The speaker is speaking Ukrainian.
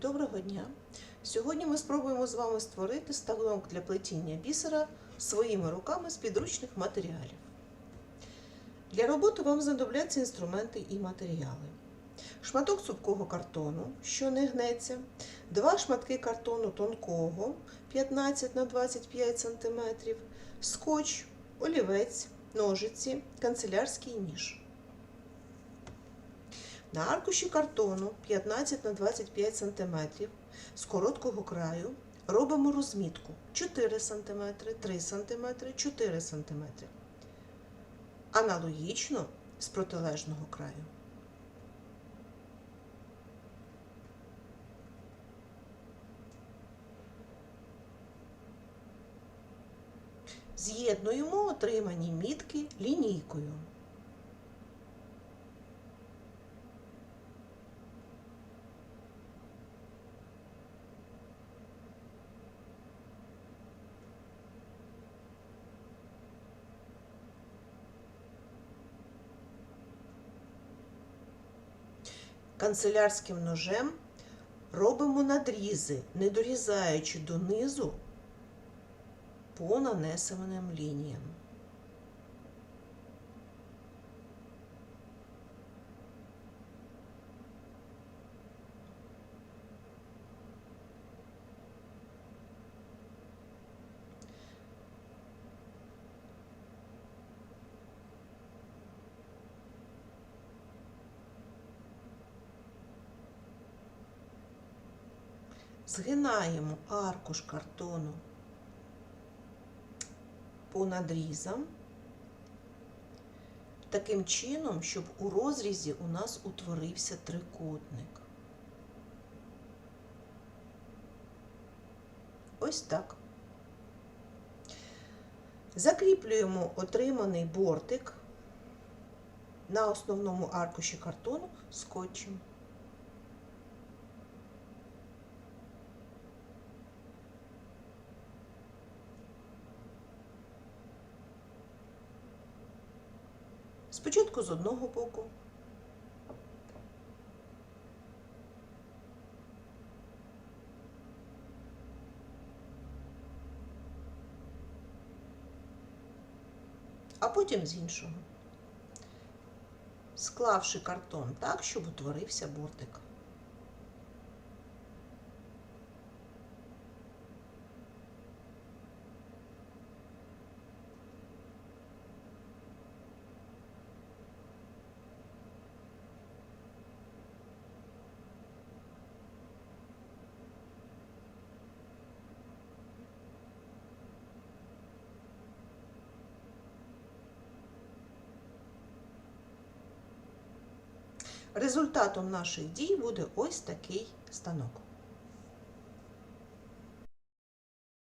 Доброго дня! Сьогодні ми спробуємо з вами створити станок для плетіння бісера своїми руками з підручних матеріалів. Для роботи вам знадобляться інструменти і матеріали. Шматок цупкого картону, що не гнеться, два шматки картону тонкого 15 на 25 см, скотч, олівець, ножиці, канцелярський ніж. На аркуші картону 15 на 25 см з короткого краю робимо розмітку 4 см, 3 см, 4 см. Аналогічно з протилежного краю. З'єднуємо отримані мітки лінійкою. Канцелярським ножем робимо надрізи, не дорізаючи донизу по нанесеним лініям. Згинаємо аркуш картону по надрізам, таким чином, щоб у розрізі у нас утворився трикутник. Ось так. Закріплюємо отриманий бортик на основному аркуші картону скотчем. Спочатку з одного боку. А потім з іншого. Склавши картон так, щоб утворився бортик. Результатом наших дій буде ось такий станок.